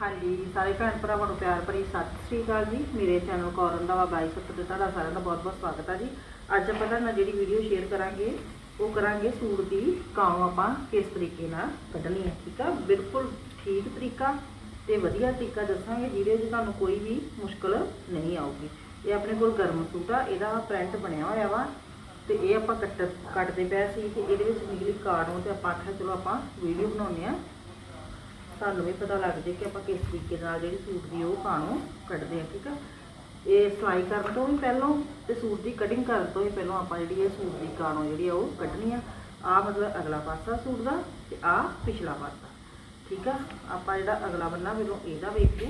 ਹਾਂਜੀ, ਸਾਰੇ ਭੈਣ ਭਰਾਵਾਂ ਨੂੰ ਪਿਆਰ ਭਰੀ ਸਤਿ ਸ੍ਰੀ ਅਕਾਲ ਜੀ। ਮੇਰੇ ਚੈਨਲ ਕੌਰਨ ਦਾ ਵਾ 22 ਸੱਤ ਤੇ ਤੁਹਾਡਾ ਸਾਰਿਆਂ ਦਾ ਬਹੁਤ ਬਹੁਤ ਸਵਾਗਤ ਹੈ ਜੀ। ਅੱਜ ਆਪਾਂ ਤੁਹਾਡੇ ਨਾਲ ਜਿਹੜੀ ਵੀਡੀਓ ਸ਼ੇਅਰ ਕਰਾਂਗੇ, ਉਹ ਕਰਾਂਗੇ ਸੂਟ ਦੀ ਕਾਉ ਆਪਾਂ ਕਿਸ ਤਰੀਕੇ ਨਾਲ ਕੱਢਣੀ ਹੈ ਠੀਕ ਆ? ਬਿਲਕੁਲ ਠੀਕ ਤਰੀਕਾ ਤੇ ਵਧੀਆ ਤਰੀਕਾ ਦੱਸਾਂਗੇ, ਜਿਹਦੇ ਵਿੱਚ ਤੁਹਾਨੂੰ ਕੋਈ ਵੀ ਮੁਸ਼ਕਲ ਨਹੀਂ ਆਊਗੀ। ਇਹ ਆਪਣੇ ਕੋਲ ਗਰਮ ਸੂਟ ਆ, ਇਹਦਾ ਪ੍ਰਿੰਟ ਬਣਿਆ ਹੋਇਆ ਵਾ ਤੇ ਇਹ ਆਪਾਂ ਕੱਟ ਕੱਟਦੇ ਪਏ ਸੀ ਤੇ ਇਹਦੇ ਵਿੱਚ ਨਿਕਲੀ ਕਾਰਡ ਨੂੰ ਤੇ ਆਪਾਂ ਆਖਿਆ, ਚਲੋ ਆਪਾਂ ਵੀਡੀਓ ਬਣਾਉਂਦੇ ਆ। ਤੁਹਾਨੂੰ ਵੀ ਪਤਾ ਲੱਗ ਜੇ ਕਿ ਆਪਾਂ ਕਿਸ ਤਰੀਕੇ ਨਾਲ ਜਿਹੜੀ ਸੂਟ ਦੀ ਉਹ ਕਾਣੋ ਕੱਢਦੇ ਆ ਠੀਕ ਆ? ਇਹ ਸਿਲਾਈ ਕਰਨ ਤੋਂ ਵੀ ਪਹਿਲਾਂ ਤੇ ਸੂਟ ਦੀ ਕਟਿੰਗ ਕਰਨ ਤੋਂ ਵੀ ਪਹਿਲਾਂ ਆਪਾਂ ਜਿਹੜੀ ਇਹ ਸੂਟ ਦੀ ਕਾਣੋ ਜਿਹੜੀ ਆ ਉਹ ਕੱਢਣੀ ਆ। ਆ ਮਤਲਬ ਅਗਲਾ ਪਾਸਾ ਸੂਟ ਦਾ ਤੇ ਆ ਪਿਛਲਾ ਪਾਸਾ, ਠੀਕ ਆ? ਆਪਾਂ ਜਿਹੜਾ ਅਗਲਾ ਬੰਨਾ ਪਹਿਲਾਂ ਇਹਦਾ ਵੇਖਦੇ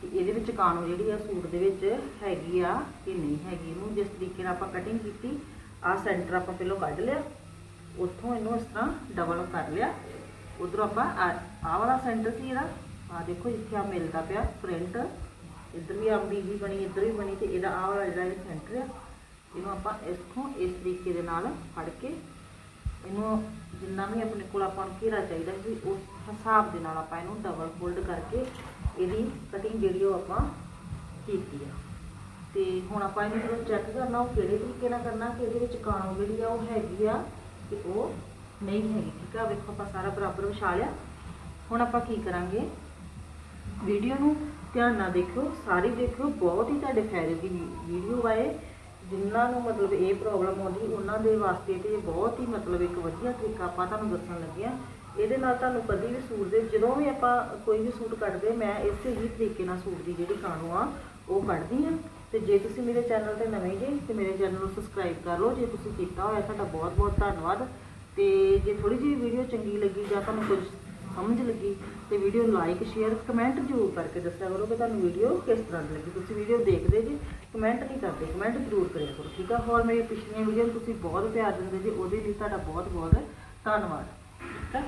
ਕਿ ਇਹਦੇ ਵਿੱਚ ਕਾਣੋ ਜਿਹੜੀ ਆ ਸੂਟ ਦੇ ਵਿੱਚ ਹੈਗੀ ਆ ਕਿ ਨਹੀਂ ਹੈਗੀ। ਇਹਨੂੰ ਜਿਸ ਤਰੀਕੇ ਨਾਲ ਆਪਾਂ ਕਟਿੰਗ ਕੀਤੀ ਆ ਸੈਂਟਰ ਆਪਾਂ ਪਹਿਲਾਂ ਕੱਢ ਲਿਆ, ਉੱਥੋਂ ਇਹਨੂੰ ਇਸ ਤਰ੍ਹਾਂ ਡਬਲ ਕਰ ਲਿਆ। ਉਧਰੋਂ ਆਪਾਂ ਆਹ ਵਾਲਾ ਸੈਂਟਰ ਸੀ ਇਹਦਾ। ਆ ਦੇਖੋ ਜਿੱਥੇ ਆ ਮਿਲਦਾ ਪਿਆ ਪ੍ਰਿੰਟ ਇੱਧਰ ਵੀ ਆਂਬੀ ਜੀ ਬਣੀ, ਇੱਧਰ ਵੀ ਬਣੀ ਤੇ ਇਹਦਾ ਆਹ ਵਾਲਾ ਜਿਹੜਾ ਇਹ ਸੈਂਟਰ ਆ, ਇਹਨੂੰ ਆਪਾਂ ਇਸਥੋਂ ਇਸ ਤਰੀਕੇ ਦੇ ਨਾਲ ਫੜ ਕੇ ਇਹਨੂੰ ਜਿੰਨਾ ਵੀ ਆਪਣੇ ਕੋਲ ਆਪਾਂ ਨੂੰ ਘੇਰਾ ਚਾਹੀਦਾ ਸੀ, ਉਸ ਹਿਸਾਬ ਦੇ ਨਾਲ ਆਪਾਂ ਇਹਨੂੰ ਡਬਲ ਫੋਲਡ ਕਰਕੇ ਇਹਦੀ ਕਟਿੰਗ ਜਿਹੜੀ ਉਹ ਆਪਾਂ ਕੀਤੀ ਆ। ਤੇ ਹੁਣ ਆਪਾਂ ਇਹਨੂੰ ਜਦੋਂ ਚੈੱਕ ਕਰਨਾ, ਉਹ ਕਿਹੜੇ ਤਰੀਕੇ ਨਾਲ ਕਰਨਾ, ਕਿ ਇਹਦੇ ਵਿੱਚ ਕਾਣੋ ਜਿਹੜੀ ਆ ਉਹ ਹੈਗੀ ਆ ਕਿ ਉਹ ਨਹੀਂ ਹੈਗੀ, ਠੀਕ ਆ? ਵੇਖੋ, ਆਪਾਂ ਸਾਰਾ ਬਰਾਬਰ ਵਿਛਾ ਲਿਆ। ਹੁਣ ਆਪਾਂ ਕੀ ਕਰਾਂਗੇ? ਵੀਡੀਓ ਨੂੰ ਧਿਆਨ ਨਾਲ ਦੇਖਿਓ, ਸਾਰੀ ਦੇਖਿਓ। ਬਹੁਤ ਹੀ ਤੁਹਾਡੇ ਫਾਇਦੇ ਦੀ ਵੀਡੀਓ ਆਏ ਜਿਨ੍ਹਾਂ ਨੂੰ ਮਤਲਬ ਇਹ ਪ੍ਰੋਬਲਮ ਆਉਂਦੀ, ਉਹਨਾਂ ਦੇ ਵਾਸਤੇ ਤੇ ਬਹੁਤ ਹੀ ਮਤਲਬ ਇੱਕ ਵਧੀਆ ਤਰੀਕਾ ਆਪਾਂ ਤੁਹਾਨੂੰ ਦੱਸਣ ਲੱਗੇ ਆ ਇਹਦੇ ਨਾਲ ਤੁਹਾਨੂੰ ਕਦੀ ਵੀ ਸੂਟ ਦੇ, ਜਦੋਂ ਵੀ ਆਪਾਂ ਕੋਈ ਵੀ ਸੂਟ ਕੱਢਦੇ, ਮੈਂ ਇਸੇ ਹੀ ਤਰੀਕੇ ਨਾਲ ਸੂਟ ਦੀ ਜਿਹੜੀ ਕਾਣੋ ਆ, ਉਹ ਕੱਢਦੀ ਆ ਤੇ ਜੇ ਤੁਸੀਂ ਮੇਰੇ ਚੈਨਲ ਤੇ ਨਵੇਂ ਜੇ, ਤੇ ਮੇਰੇ ਚੈਨਲ ਨੂੰ ਸਬਸਕ੍ਰਾਈਬ ਕਰ ਲਓ। ਜੇ ਤੁਸੀਂ ਕੀਤਾ ਹੋਇਆ, ਤੁਹਾਡਾ ਬਹੁਤ ਬਹੁਤ ਧੰਨਵਾਦ। ਤੇ ਜੇ ਥੋੜੀ ਜਿਹੀ ਵੀਡੀਓ ਚੰਗੀ ਲੱਗੀ ਜਾਂ ਤੁਹਾਨੂੰ ਕੁਝ ਸਮਝ ਲੱਗੀ, ਤੇ ਵੀਡੀਓ ਲਾਈਕ ਸ਼ੇਅਰ ਕਮੈਂਟ ਜ਼ਰੂਰ ਕਰਕੇ ਦੱਸਿਆ ਕਰੋ ਕਿ ਤੁਹਾਨੂੰ ਵੀਡੀਓ ਕਿਸ ਤਰ੍ਹਾਂ ਦੀ ਲੱਗੀ। ਤੁਸੀਂ ਵੀਡੀਓ ਦੇਖਦੇ ਜੀ ਕਮੈਂਟ ਨਹੀਂ ਕਰਦੇ ਕਮੈਂਟ ਜ਼ਰੂਰ ਕਰਿਆ ਕਰੋ, ਠੀਕ ਆ? ਹੋਰ ਮੇਰੀ ਪਿਛਲੀਆਂ ਵੀਡੀਓ ਨੂੰ ਤੁਸੀਂ ਬਹੁਤ ਪਿਆਰ ਦਿੰਦੇ ਜੀ, ਉਹਦੇ ਲਈ ਤੁਹਾਡਾ ਬਹੁਤ ਬਹੁਤ ਧੰਨਵਾਦ, ਠੀਕ ਆ?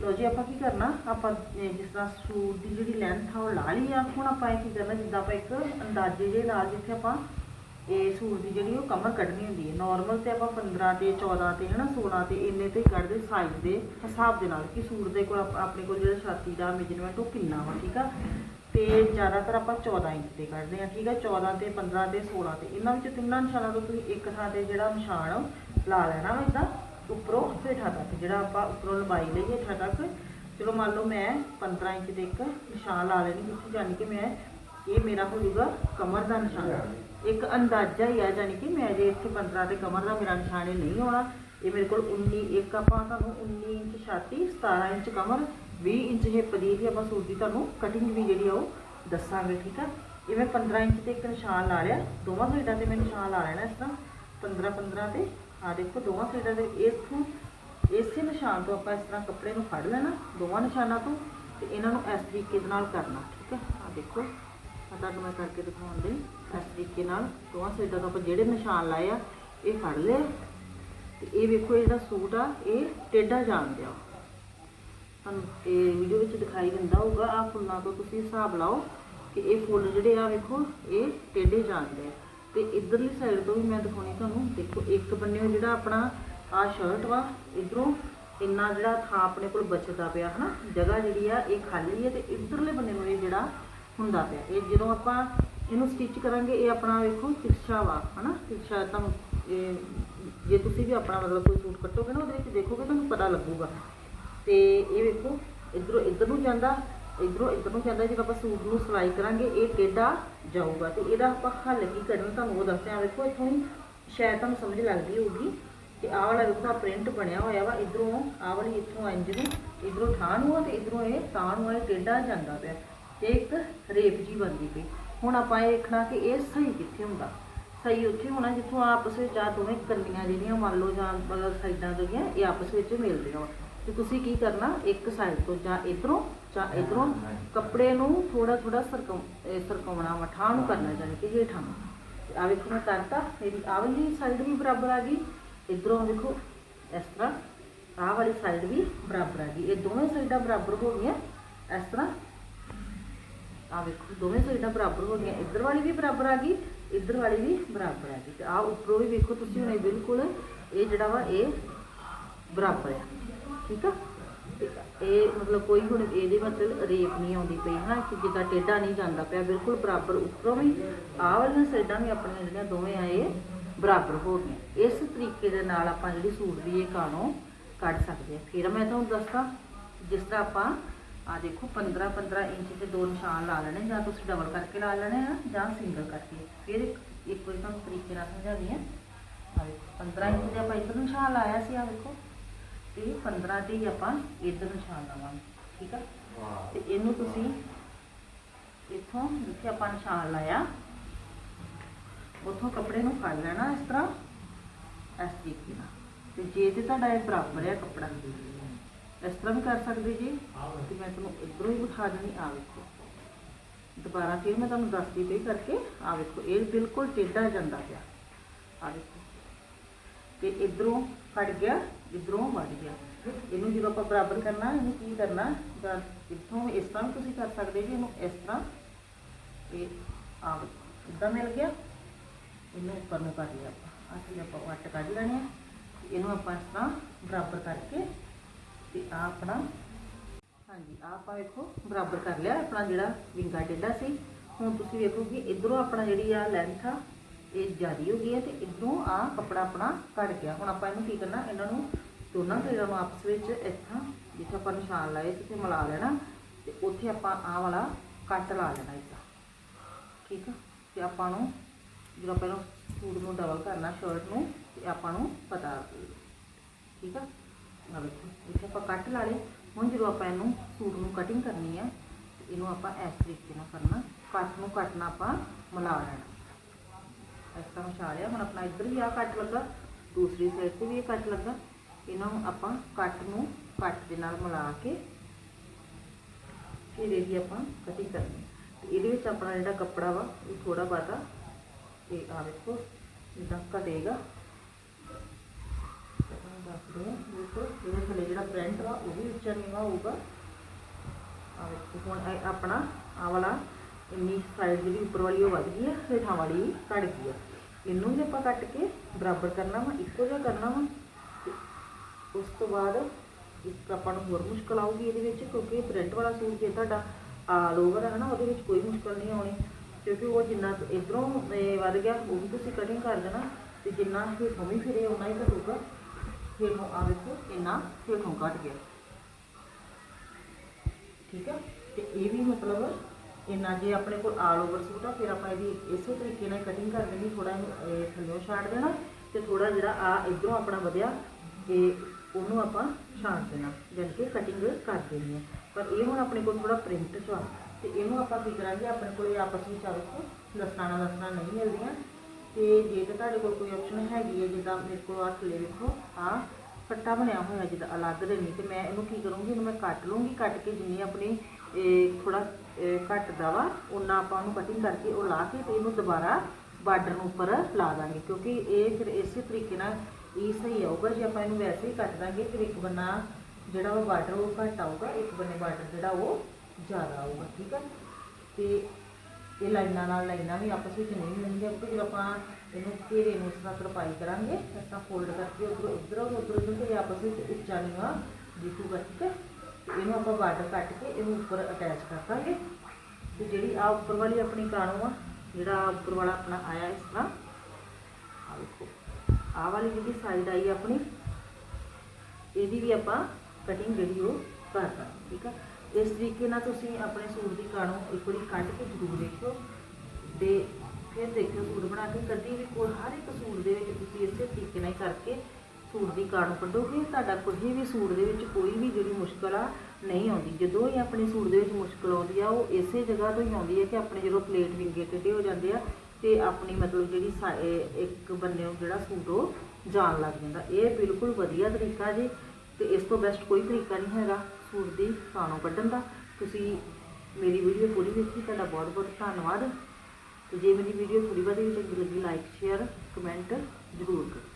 ਲੋ ਜੀ, ਆਪਾਂ ਕੀ ਕਰਨਾ? ਆਪਾਂ ਜਿਸ ਤਰ੍ਹਾਂ ਸੂਟ ਦੀ ਜਿਹੜੀ ਲੈਂਥ ਆ, ਉਹ ਲਾ ਲਈ ਆ। ਹੁਣ ਆਪਾਂ ਇਹ ਕੀ ਕਰਨਾ, ਜਿੱਦਾਂ ਆਪਾਂ ਇੱਕ ਅੰਦਾਜ਼ੇ ਦੇ ਨਾਲ ਜਿੱਥੇ ਆਪਾਂ ਇਹ ਸੂਟ ਦੀ ਜਿਹੜੀ ਉਹ ਕਮਰ ਕੱਢਣੀ ਹੁੰਦੀ ਹੈ। ਨਾਰਮਲ ਤੇ ਆਪਾਂ 15 ਤੇ 14 ਤੇ, ਹਨਾ 16 ਤੇ ਇੰਨੇ ਤੇ ਕੱਢਦੇ ਸਾਈਜ਼ ਦੇ ਹਿਸਾਬ ਦੇ ਨਾਲ ਕਿ ਸੂਟ ਦੇ ਕੋਲ ਆਪ- ਆਪਣੇ ਕੋਲ ਜਿਹੜਾ ਛਾਤੀ ਦਾ ਮੇਜਰਮੈਂਟ ਉਹ ਕਿੰਨਾ ਵਾ, ਠੀਕ ਆ? ਤੇ ਜ਼ਿਆਦਾਤਰ ਆਪਾਂ 14 ਇੰਚ ਤੇ ਕੱਢਦੇ ਆ ਠੀਕ ਆ? 14 ਤੇ 15 ਤੇ 16 ਤੇ। ਇਹਨਾਂ ਵਿੱਚ ਤਿੰਨਾਂ ਨਿਸ਼ਾਨਾਂ ਤੋਂ ਤੁਸੀਂ ਇੱਕ ਥਾਂ ਤੇ ਜਿਹੜਾ ਨਿਸ਼ਾਨ ਲਾ ਲੈਣਾ ਵਾ ਇਦਾਂ, ਉੱਪਰੋਂ ਹੇਠਾਂ ਤੱਕ। ਜਿਹੜਾ ਆਪਾਂ ਉੱਪਰੋਂ ਲੰਬਾਈ ਲਈ ਹੇਠਾਂ ਤੱਕ। ਚਲੋ ਮੰਨ ਲਓ ਮੈਂ 15 ਇੰਚ ਦੇ ਇੱਕ ਨਿਸ਼ਾਨ ਲਾ ਲੈਣੀ, ਜਿੱਥੇ ਜਾਣੀ ਕਿ ਮੈਂ ਇਹ ਮੇਰਾ ਹੋ ਜਾਊਗਾ ਕਮਰ ਦਾ ਨਿਸ਼ਾਨ। ਇੱਕ ਅੰਦਾਜ਼ਾ ਹੀ ਆ, ਜਾਣੀ ਕਿ ਮੈਂ ਜੇ ਇੱਥੇ 15 ਤੇ ਕਮਰ ਦਾ ਮੇਰਾ ਨਿਸ਼ਾਨ ਇਹ ਨਹੀਂ ਹੋਣਾ, ਇਹ ਮੇਰੇ ਕੋਲ 19 ਇੱਕ ਆਪਾਂ ਤੁਹਾਨੂੰ 19 ਇੰਚ ਛਾਤੀ 17 ਇੰਚ ਕਮਰ 20 ਇੰਚ ਹਿੱਪ ਦੀ ਵੀ ਆਪਾਂ ਸੂਟ ਦੀ ਤੁਹਾਨੂੰ ਕਟਿੰਗ ਵੀ ਜਿਹੜੀ ਆ ਉਹ ਦੱਸਾਂਗੇ, ਠੀਕ ਆ? ਇਹ ਮੈਂ 15 ਇੰਚ ਤੇ ਇੱਕ ਨਿਸ਼ਾਨ ਲਾ ਲਿਆ। ਦੋਵਾਂ ਸਾਈਡਾਂ ਤੇ ਮੈਂ ਨਿਸ਼ਾਨ ਲਾ ਲੈਣਾ ਇਸ ਤਰ੍ਹਾਂ। 15 15 ਤੇ ਆ ਦੇਖੋ ਦੋਵਾਂ ਸਾਈਡਾਂ ਦੇ ਇਥੋਂ, ਇਸੇ ਨਿਸ਼ਾਨ ਤੋਂ ਆਪਾਂ ਇਸ ਤਰ੍ਹਾਂ ਕੱਪੜੇ ਨੂੰ ਫੜ ਲੈਣਾ, ਦੋਵਾਂ ਨਿਸ਼ਾਨਾਂ ਤੋਂ ਤੇ ਇਹਨਾਂ ਨੂੰ ਇਸ ਤਰੀਕੇ ਦੇ ਨਾਲ ਕਰਨਾ, ਠੀਕ ਹੈ ਆ ਦੇਖੋ। ਤੁਹਾਨੂੰ ਮੈਂ ਕਰਕੇ ਦਿਖਾਉਂਦੇ ਇਸ ਤਰੀਕੇ ਨਾਲ। ਦੋਹਾਂ ਸਾਈਡਾਂ ਤੋਂ ਆਪਾਂ ਜਿਹੜੇ ਨਿਸ਼ਾਨ ਲਾਏ ਆ, ਇਹ ਫੜ ਲਏ। ਤੇ ਇਹ ਵੇਖੋ ਇਹ ਜਿਹੜਾ ਸੂਟ ਆ, ਇਹ ਟੇਢਾ ਜਾਣ ਦਿਆ। ਤੁਹਾਨੂੰ ਇਹ ਵੀਡੀਓ ਵਿੱਚ ਦਿਖਾਈ ਦਿੰਦਾ ਹੋਊਗਾ ਆ ਫੁੱਲਾਂ ਤੋਂ ਤੁਸੀਂ ਹਿਸਾਬ ਲਾਓ ਕਿ ਇਹ ਫੁੱਲ ਜਿਹੜੇ ਆ, ਵੇਖੋ, ਇਹ ਟੇਢੇ ਜਾਂਦੇ ਆ ਤੇ ਇਧਰਲੀ ਸਾਈਡ ਤੋਂ ਵੀ ਮੈਂ ਦਿਖਾਉਣੀ ਤੁਹਾਨੂੰ। ਦੇਖੋ, ਇੱਕ ਬੰਨੇ ਜਿਹੜਾ ਆਪਣਾ ਆ ਸ਼ਰਟ ਵਾ, ਇਧਰੋਂ ਇੰਨਾ ਜਿਹੜਾ ਥਾਂ ਆਪਣੇ ਕੋਲ ਬਚਦਾ ਪਿਆ, ਹਨਾ? ਜਗ੍ਹਾ ਜਿਹੜੀ ਆ, ਇਹ ਖਾਲੀ ਹੈ ਤੇ ਇਧਰਲੇ ਬੰਨੇ ਨੂੰ ਇਹ ਜਿਹੜਾ ਹੁੰਦਾ ਪਿਆ। ਇਹ ਜਦੋਂ ਆਪਾਂ ਇਹਨੂੰ ਸਟਿਚ ਕਰਾਂਗੇ, ਇਹ ਆਪਣਾ ਵੇਖੋ ਤਿਰਛਾ ਵਾ, ਹਨਾ? ਤਿਰਛਾ ਤੁਹਾਨੂੰ ਇਹ ਜੇ ਤੁਸੀਂ ਵੀ ਆਪਣਾ ਮਤਲਬ ਕੋਈ ਸੂਟ ਕੱਟੋਗੇ ਨਾ, ਉਹਦੇ ਵਿੱਚ ਦੇਖੋਗੇ ਤੁਹਾਨੂੰ ਪਤਾ ਲੱਗੂਗਾ। ਤੇ ਇਹ ਵੇਖੋ, ਇਧਰੋਂ ਇਧਰ ਨੂੰ ਜਾਂਦਾ, ਇਧਰੋਂ ਇਧਰ ਨੂੰ ਜਾਂਦਾ, ਜਦੋਂ ਆਪਾਂ ਸੂਟ ਨੂੰ ਸਿਲਾਈ ਕਰਾਂਗੇ, ਇਹ ਟੇਢਾ ਜਾਊਗਾ। ਤੇ ਇਹਦਾ ਆਪਾਂ ਹੱਲ ਕੀ ਕਰਨਾ ਤੁਹਾਨੂੰ ਉਹ ਦੱਸਦੇ ਆ ਵੇਖੋ, ਇੱਥੋਂ ਹੀ ਸ਼ਾਇਦ ਤੁਹਾਨੂੰ ਸਮਝ ਲੱਗਦੀ ਹੋਊਗੀ। ਕਿ ਆਹ ਵਾਲਾ ਵੇਖੋ ਪ੍ਰਿੰਟ ਬਣਿਆ ਹੋਇਆ ਵਾ। ਇਧਰੋਂ ਆਹ ਵਾਲੀ ਇੱਥੋਂ ਇੰਜ ਨੂੰ, ਇਧਰੋਂ ਥਾਂ ਨੂੰ ਆ ਤੇ ਇਧਰੋਂ ਇਹ ਤਾਂ ਨੂੰ ਆ, ਇਹ ਟੇਢਾ ਜਾਂਦਾ ਪਿਆ। ਤੇ ਇੱਕ ਰੇਪ ਜੀ ਬਣਦੀ ਪਈ। ਹੁਣ ਆਪਾਂ ਇਹ ਦੇਖਣਾ ਕਿ ਇਹ ਸਹੀ ਕਿੱਥੇ ਹੁੰਦਾ। ਸਹੀ ਉੱਥੇ ਹੋਣਾ ਜਿੱਥੋਂ ਆਪਸ ਵਿੱਚ ਆ ਦੋਵੇਂ ਕੰਨੀਆਂ ਜਿਹੜੀਆਂ ਮੰਨ ਲਓ ਜਾਂ ਸਾਈਡਾਂ ਜਿਹੜੀਆਂ ਇਹ ਆਪਸ ਵਿੱਚ ਮਿਲਦੀਆਂ ਵਾ ਤੇ ਤੁਸੀਂ ਕੀ ਕਰਨਾ ਇੱਕ ਸਾਈਡ ਤੋਂ ਜਾਂ ਇਧਰੋਂ ਜਾਂ ਇਧਰੋਂ ਕੱਪੜੇ ਨੂੰ ਥੋੜਾ ਥੋੜਾ ਸਰਕਮ ਵਾ ਠਾਹ ਨੂੰ ਕਰਨਾ ਜਾਨੀ ਕਿ ਹੇਠਾਂ ਆ ਵੇਖੋ ਮੈਂ ਕਰਤਾ ਮੇਰੀ ਆਹ ਵਾਲੀ ਸਾਈਡ ਵੀ ਬਰਾਬਰ ਆ ਗਈ ਇਧਰੋਂ ਵੇਖੋ ਇਸ ਤਰ੍ਹਾਂ ਆਹ ਵਾਲੀ ਸਾਈਡ ਵੀ ਬਰਾਬਰ ਆ ਗਈ। ਇਹ ਦੋਵੇਂ ਸਾਈਡਾਂ ਬਰਾਬਰ ਹੋ ਗਈਆਂ ਇਸ ਤਰ੍ਹਾਂ ਆ ਵੇਖੋ, ਦੋਵੇਂ ਸਾਈਡਾਂ ਬਰਾਬਰ ਹੋ ਗਈਆਂ। ਇੱਧਰ ਵਾਲੀ ਵੀ ਬਰਾਬਰ ਆ ਗਈ, ਇੱਧਰ ਵਾਲੀ ਵੀ ਬਰਾਬਰ ਆ ਗਈ। ਤੇ ਆ ਉੱਪਰੋਂ ਵੀ ਵੇਖੋ ਤੁਸੀਂ ਹੁਣੇ ਬਿਲਕੁਲ, ਇਹ ਜਿਹੜਾ ਵਾ, ਇਹ ਬਰਾਬਰ ਆ। ਠੀਕ ਆ? ਇਹ ਮਤਲਬ ਕੋਈ ਹੁਣ ਇਹਦੇ ਮਤਲਬ ਰੇਪ ਨਹੀਂ ਆਉਂਦੀ ਪਈ, ਹਨਾ? ਕਿ ਜਿੱਦਾਂ ਟੇਢਾ ਨਹੀਂ ਜਾਂਦਾ ਪਿਆ, ਬਿਲਕੁਲ ਬਰਾਬਰ। ਉੱਪਰੋਂ ਵੀ ਆਹ ਵਾਲੀਆਂ ਸਾਈਡਾਂ ਵੀ ਆਪਣੀਆਂ ਜਿਹੜੀਆਂ ਦੋਵੇਂ ਆ, ਇਹ ਬਰਾਬਰ ਹੋ ਗਈਆਂ। ਇਸ ਤਰੀਕੇ ਦੇ ਨਾਲ ਆਪਾਂ ਜਿਹੜੀ ਸੂਟ ਦੀ ਇਹ ਕਾਣੋ ਕੱਢ ਸਕਦੇ ਆ। ਫਿਰ ਮੈਂ ਤੁਹਾਨੂੰ ਦੱਸਦਾ, ਜਿਸ ਤਰ੍ਹਾਂ ਆਪਾਂ ਆ ਦੇਖੋ 15 15 ਇੰਚ ਦੇ ਦੋ ਨਿਸ਼ਾਨ ਲਾ ਲੈਣੇ, ਜਾਂ ਤੁਸੀਂ ਡਬਲ ਕਰਕੇ ਲਾ ਲੈਣੇ ਆ, ਜਾਂ ਸਿੰਗਲ ਕਰਕੇ। ਫਿਰ ਇੱਕ ਇੱਕ ਵਾਰੀ ਤੁਹਾਨੂੰ ਤਰੀਕੇ ਨਾਲ ਸਮਝਾਉਂਦੀ ਆ ਆ ਵੇਖੋ 15 ਇੰਚ ਦੇ ਆਪਾਂ ਇੱਧਰ ਨਿਸ਼ਾਨ ਲਾਇਆ ਸੀ ਆ ਦੇਖੋ। ਤੇ 15 ਤੇ ਹੀ ਆਪਾਂ ਇੱਧਰ ਨਿਸ਼ਾਨ ਲਾਵਾਂਗੇ, ਠੀਕ ਆ? ਤੇ ਇਹਨੂੰ ਤੁਸੀਂ ਇੱਥੋਂ, ਜਿੱਥੇ ਆਪਾਂ ਨਿਸ਼ਾਨ ਲਾਇਆ, ਉੱਥੋਂ ਕੱਪੜੇ ਨੂੰ ਫੜ ਲੈਣਾ ਇਸ ਤਰ੍ਹਾਂ, ਇਸ ਤਰੀਕੇ ਨਾਲ। ਤੇ ਜੇ ਤੇ ਤੁਹਾਡਾ ਇਹ ਬਰਾਬਰ ਹੈ ਕੱਪੜਾ। ਇਸ ਤਰ੍ਹਾਂ ਵੀ ਕਰ ਸਕਦੇ ਜੀ। ਤੇ ਮੈਂ ਤੁਹਾਨੂੰ ਇੱਧਰੋਂ ਹੀ ਬਿਠਾ ਦਿੰਦੀ ਆ ਵੇਖੋ। ਦੁਬਾਰਾ ਫਿਰ ਮੈਂ ਤੁਹਾਨੂੰ ਦੱਸਦੀ ਪਈ ਕਰਕੇ ਆ ਵੇਖੋ, ਇਹ ਬਿਲਕੁਲ ਟੇਢਾ ਜਾਂਦਾ ਪਿਆ। ਆ ਵੇਖੋ। ਤੇ ਇਧਰੋਂ ਕੱਟ ਗਿਆ ਇਧਰੋਂ ਵੱਧ ਗਿਆ। ਇਹਨੂੰ ਜਦੋਂ ਆਪਾਂ ਬਰਾਬਰ ਕਰਨਾ, ਇਹਨੂੰ ਕੀ ਕਰਨਾ, ਜਾਂ ਇੱਥੋਂ ਇਸ ਤਰ੍ਹਾਂ ਵੀ ਤੁਸੀਂ ਕਰ ਸਕਦੇ ਜੀ, ਇਹਨੂੰ ਇਸ ਤਰ੍ਹਾਂ। ਇਹ ਆ ਇਦਾਂ ਮਿਲ ਗਿਆ। ਇਹਨੂੰ ਉੱਪਰ ਨੂੰ ਕਰ ਲਿਆ ਆਪਾਂ। ਆਹ ਤੇ ਆਪਾਂ ਵੱਟ ਕੱਢ ਲੈਣੇ ਆ। ਇਹਨੂੰ ਆਪਾਂ ਇਸ ਤਰ੍ਹਾਂ ਬਰਾਬਰ ਕਰਕੇ ਤੇ ਆ ਆਪਣਾ, ਹਾਂਜੀ ਆ ਆਪਾਂ ਵੇਖੋ, ਬਰਾਬਰ ਕਰ ਲਿਆ, ਆਪਣਾ ਜਿਹੜਾ ਵਿੰਗਾ ਟੇਢਾ ਸੀ। ਹੁਣ ਤੁਸੀਂ ਵੇਖੋ ਕਿ ਇਧਰੋਂ ਆਪਣਾ ਜਿਹੜੀ ਆ ਲੈਂਥ ਆ, ਇਹ ਜ਼ਿਆਦੀ ਹੋ ਗਈ ਹੈ ਤੇ ਇਧਰੋਂ ਆ ਕੱਪੜਾ ਆਪਣਾ ਕੱਢ ਗਿਆ। ਹੁਣ ਆਪਾਂ ਇਹਨੂੰ ਕੀ ਕਰਨਾ, ਇਹਨਾਂ ਨੂੰ ਦੋਨਾਂ ਧਿਰਾਂ ਨੂੰ ਆਪਸ ਵਿੱਚ ਇੱਥਾਂ, ਜਿੱਥੇ ਆਪਾਂ ਨਿਸ਼ਾਨ ਲਾਏ ਸੀ ਮਿਲਾ ਲੈਣਾ ਤੇ ਉੱਥੇ ਆਪਾਂ ਆਹ ਵਾਲਾ ਕੱਟ ਲਾ ਲੈਣਾ ਇੱਦਾਂ। ਠੀਕ ਆ? ਤੇ ਆਪਾਂ ਨੂੰ ਜਦੋਂ ਆਪਾਂ ਇਹਨੂੰ ਸੂਟ ਨੂੰ ਡਬਲ ਕਰਨਾ ਸ਼ਰਟ ਨੂੰ, ਤੇ ਆਪਾਂ ਨੂੰ ਪਤਾ ਠੀਕ ਆ? ਆ ਵੇਖੋ, ਇੱਥੇ ਆਪਾਂ ਕੱਟ ਲਾ ਲਏ। ਹੁਣ ਜਦੋਂ ਆਪਾਂ ਇਹਨੂੰ ਸੂਟ ਨੂੰ ਕਟਿੰਗ ਕਰਨੀ ਆ ਇਹਨੂੰ ਆਪਾਂ ਇਸ ਤਰੀਕੇ ਨਾਲ ਕਰਨਾ, ਕੱਟ ਨੂੰ ਕੱਟਣਾ ਆਪਾਂ ਮਿਲਾ ਲੈਣਾ। ਇਸ ਤਰ੍ਹਾਂ ਵਿਛਾ ਲਿਆ ਹੁਣ ਆਪਣਾ ਇੱਧਰ ਵੀ ਆ ਕੱਟ ਲੱਗਾ, ਦੂਸਰੀ ਸਾਈਡ ਤੇ ਵੀ ਇਹ ਕੱਟ ਲੱਗਾ। ਇਹਨਾਂ ਨੂੰ ਆਪਾਂ ਕੱਟ ਨੂੰ ਕੱਟ ਦੇ ਨਾਲ ਮਿਲਾ ਕੇ ਫਿਰ ਇਹਦੀ ਆਪਾਂ ਕਟਿੰਗ ਕਰਨੀ ਤੇ ਇਹਦੇ ਵਿੱਚ ਆਪਣਾ ਜਿਹੜਾ ਕੱਪੜਾ ਵਾ, ਇਹ ਥੋੜਾ ਬਾਤਾ ਤੇ ਆ ਵੇਖੋ ਜਿੱਦਾਂ ਘਟੇਗਾ। ਤੁਹਾਨੂੰ ਹਾਂ ਦੇਖੋ ਇਹਦੇ ਥੱਲੇ ਜਿਹੜਾ ਪ੍ਰਿੰਟ ਵਾ ਉਹ ਵੀ ਉੱਚਾ ਨੀਵਾ ਹੋਊਗਾ। ਆ ਵੇਖੋ, ਹੁਣ ਇਹ ਆਪਣਾ ਆ ਵਾਲਾ, ਇੰਨੀ ਸਾਈਡ ਜਿਹੜੀ ਉੱਪਰ ਵਾਲੀ ਉਹ ਵੱਧ ਗਈ ਆ, ਹੇਠਾਂ ਵਾਲੀ ਘਟ ਗਈ ਆ। ਇਹਨੂੰ ਵੀ ਆਪਾਂ ਕੱਟ ਕੇ ਬਰਾਬਰ ਕਰਨਾ ਵਾ, ਇੱਕੋ ਜਿਹਾ ਕਰਨਾ ਵਾ। ਉਸ ਤੋਂ ਬਾਅਦ ਇੱਕ ਆਪਾਂ ਨੂੰ ਹੋਰ ਮੁਸ਼ਕਲ ਆਊਗੀ ਇਹਦੇ ਵਿੱਚ, ਕਿਉਂਕਿ ਪ੍ਰਿੰਟ ਵਾਲਾ ਸੂਟ ਜੇ ਤੁਹਾਡਾ ਆਲ ਓਵਰ ਹੈ ਨਾ ਉਹਦੇ ਵਿੱਚ ਕੋਈ ਮੁਸ਼ਕਲ ਨਹੀਂ ਆਉਣੀ। ਕਿਉਂਕਿ ਉਹ ਜਿੰਨਾ ਇਧਰੋਂ ਵੱਧ ਗਿਆ, ਉਹ ਵੀ ਤੁਸੀਂ ਕਟਿੰਗ ਕਰ ਦੇਣਾ। ਤੇ ਜਿੰਨਾ ਹੇਠੋਂ ਵੀ ਫਿਰੇ ਉਨਾ ਹੀ ਘਟੂਗਾ। ਹੇਠੋਂ ਆ ਵੇਖੋ, ਇੰਨਾ ਹੇਠੋਂ ਘਟ ਗਿਆ। ਠੀਕ ਆ? ਤੇ ਇਹ ਵੀ ਮਤਲਬ ਇੰਨਾ ਜੇ ਆਪਣੇ ਕੋਲ ਆਲ ਓਵਰ ਸੂਟ ਆ, ਫਿਰ ਆਪਾਂ ਇਹਦੀ ਇਸੇ ਤਰੀਕੇ ਨਾਲ ਕਟਿੰਗ ਕਰ ਦੇਣੀ ਥੋੜਾ ਇਹਨੂੰ ਇਹ ਥੱਲਿਓਂ ਛਾੜ ਦੇਣਾ ਤੇ ਥੋੜਾ ਜਿਹੜਾ ਆ ਇਧਰੋਂ ਆਪਣਾ ਵਧਿਆ, ਤੇ ਉਹਨੂੰ ਆਪਾਂ ਛਾਣ ਦੇਣਾ, ਜਾਣੀ ਕਿ ਕਟਿੰਗ ਕਰ ਦੇਣੀ ਹੈ ਪਰ ਇਹ ਹੁਣ ਆਪਣੇ ਕੋਲ ਥੋੜਾ ਪ੍ਰਿੰਟ ਚ ਆ, ਤੇ ਇਹਨੂੰ ਆਪਾਂ ਕੀ ਕਰਾਂਗੇ, ਆਪਣੇ ਕੋਲ ਇਹ ਆਪਸ ਵਿੱਚ ਆ ਵੇਖੋ, ਲਸਣਾ ਲਸਣਾ ਨਹੀਂ ਮਿਲਦੀਆਂ ਤੇ ਜੇ ਤਾਂ ਤੁਹਾਡੇ ਕੋਲ ਕੋਈ ਆਪਸ਼ਨ ਹੈਗੀ ਹੈ, ਜਿੱਦਾਂ ਮੇਰੇ ਕੋਲ ਆ ਥੱਲੇ ਵੇਖੋ ਆ ਫੱਟਾ ਬਣਿਆ ਹੋਇਆ ਜਿੱਦਾਂ ਅਲੱਗ ਦੇ ਨਹੀਂ ਤੇ ਮੈਂ ਇਹਨੂੰ ਕੀ ਕਰੂੰਗੀ, ਇਹਨੂੰ ਮੈਂ ਕੱਟ ਲੂੰਗੀ, ਕੱਟ ਕੇ ਜਿੰਨੀ ਆਪਣੀ, ਇਹ ਥੋੜਾ ਕੱਟਦਾ ਵਾ ਉਹਨਾਂ ਆਪਾਂ ਉਹਨੂੰ ਕਟਿੰਗ ਕਰਕੇ ਉਹ ਲਾ ਕੇ ਤੇ ਇਹਨੂੰ ਦੁਬਾਰਾ ਬਾਰਡਰ ਨੂੰ ਉੱਪਰ ਲਾ ਦਾਂਗੇ, ਕਿਉਂਕਿ ਇਹ ਫਿਰ ਇਸੇ ਤਰੀਕੇ ਨਾਲ ਇਹ ਸਹੀ ਆਊਗਾ, ਜੇ ਆਪਾਂ ਇਹਨੂੰ ਵੈਸੇ ਹੀ ਕੱਟ ਦਾਂਗੇ, ਫਿਰ ਇੱਕ ਬੰਨਾ ਜਿਹੜਾ ਉਹ ਬਾਰਡਰ ਉਹ ਘੱਟ ਆਊਗਾ, ਇੱਕ ਬੰਨੇ ਬਾਰਡਰ ਜਿਹੜਾ ਉਹ ਜ਼ਿਆਦਾ ਆਊਗਾ, ਠੀਕ ਹੈ ਤੇ ਇਹ ਲਾਈਨਾਂ ਨਾਲ ਲਾਈਨਾਂ ਵੀ ਆਪਸ ਵਿੱਚ ਨਹੀਂ ਮਿਲਣਗੀਆਂ ਕਿਉਂਕਿ ਜਦੋਂ ਆਪਾਂ ਇਹਨੂੰ ਘੇਰੇ ਨੂੰ ਇਸ ਤਰ੍ਹਾਂ ਤਰਪਾਈ ਕਰਾਂਗੇ ਇਸ ਤਰ੍ਹਾਂ ਫੋਲਡ ਕਰਕੇ ਉੱਧਰੋਂ ਇੱਧਰ ਔਰ ਉੱਧਰ ਨੂੰ ਤੇ ਆਪਸ ਵਿੱਚ ਉੱਚਾ ਨੀਵਾਂ ਦਿਖੂਗਾ ਠੀਕ ਹੈ ਤੇ ਇਹਨੂੰ ਆਪਾਂ ਬਾਰਡਰ ਕੱਟ ਕੇ ਇਹਨੂੰ ਉੱਪਰ ਅਟੈਚ ਕਰ ਦਾਂਗੇ। ਤੇ ਜਿਹੜੀ ਆ ਉੱਪਰ ਵਾਲੀ ਆਪਣੀ ਕਾਣੋ ਆ, ਜਿਹੜਾ ਆਹ ਉੱਪਰ ਵਾਲਾ ਆਪਣਾ ਆਇਆ ਇਸ ਤਰ੍ਹਾਂ ਆ ਵੇਖੋ, ਆਹ ਵਾਲੀ ਜਿਹੜੀ ਸਾਈਡ ਆਈ ਆਪਣੀ, ਇਹਦੀ ਵੀ ਆਪਾਂ ਕਟਿੰਗ ਜਿਹੜੀ ਉਹ ਕਰ ਦਾਂਗੇ, ਠੀਕ ਆ? ਇਸ ਤਰੀਕੇ ਨਾਲ ਤੁਸੀਂ ਆਪਣੇ ਸੂਟ ਦੀ ਕਾਣੋ ਇੱਕ ਵਾਰੀ ਕੱਢ ਕੇ ਜ਼ਰੂਰ ਦੇਖਿਓ ਤੇ ਫਿਰ ਦੇਖਿਓ ਸੂਟ ਬਣਾ ਕੇ। ਕਦੀ ਵੀ ਕੋਈ ਹਰ ਇੱਕ ਸੂਟ ਦੇ ਵਿੱਚ ਤੁਸੀਂ ਇਸੇ ਤਰੀਕੇ ਨਾਲ ਕਰਕੇ ਸੂਟ ਦੀ ਕਾਣੋ ਕੱਢੋਗੇ। ਤੁਹਾਡਾ ਕੋਈ ਵੀ ਸੂਟ ਦੇ ਵਿੱਚ ਕੋਈ ਵੀ ਜਿਹੜੀ ਮੁਸ਼ਕਲ ਆ ਨਹੀਂ ਆਉਂਦੀ। ਜਦੋਂ ਹੀ ਆਪਣੇ ਸੂਟ ਦੇ ਵਿੱਚ ਮੁਸ਼ਕਲ ਆਉਂਦੀ ਆ, ਉਹ ਇਸੇ ਜਗ੍ਹਾ ਤੋਂ ਹੀ ਆਉਂਦੀ ਹੈ ਕਿ ਆਪਣੇ ਜਦੋਂ ਪਲੇਟ ਵਿੰਗੇ ਟੇਢੇ ਹੋ ਜਾਂਦੇ ਆ ਤੇ ਆਪਣੀ ਮਤਲਬ ਜਿਹੜੀ ਸਾ- ਇਹ ਇੱਕ ਬੰਨੇ ਜਿਹੜਾ ਸੂਟ ਉਹ ਜਾਣ ਲੱਗ ਜਾਂਦਾ। ਇਹ ਬਿਲਕੁਲ ਵਧੀਆ ਤਰੀਕਾ ਜੀ ਤੇ ਇਸ ਤੋਂ ਬੈਸਟ ਕੋਈ ਤਰੀਕਾ ਨਹੀਂ ਹੈਗਾ। ਸੂਟ ਦੀ ਕਾਣੋ ਕੱਢਣ ਦਾ। ਤੁਸੀਂ ਮੇਰੀ ਵੀਡੀਓ ਪੂਰੀ ਵੇਖੀ, ਤੁਹਾਡਾ ਬਹੁਤ ਬਹੁਤ ਧੰਨਵਾਦ। ਤੇ ਜੇ ਮੇਰੀ ਵੀਡੀਓ ਥੋੜੀ ਬਹੁਤੀ ਵੀ ਚੰਗੀ ਲੱਗੀ ਲਾਈਕ ਸ਼ੇਅਰ ਕਮੈਂਟ ਜ਼ਰੂਰ ਕਰੋ।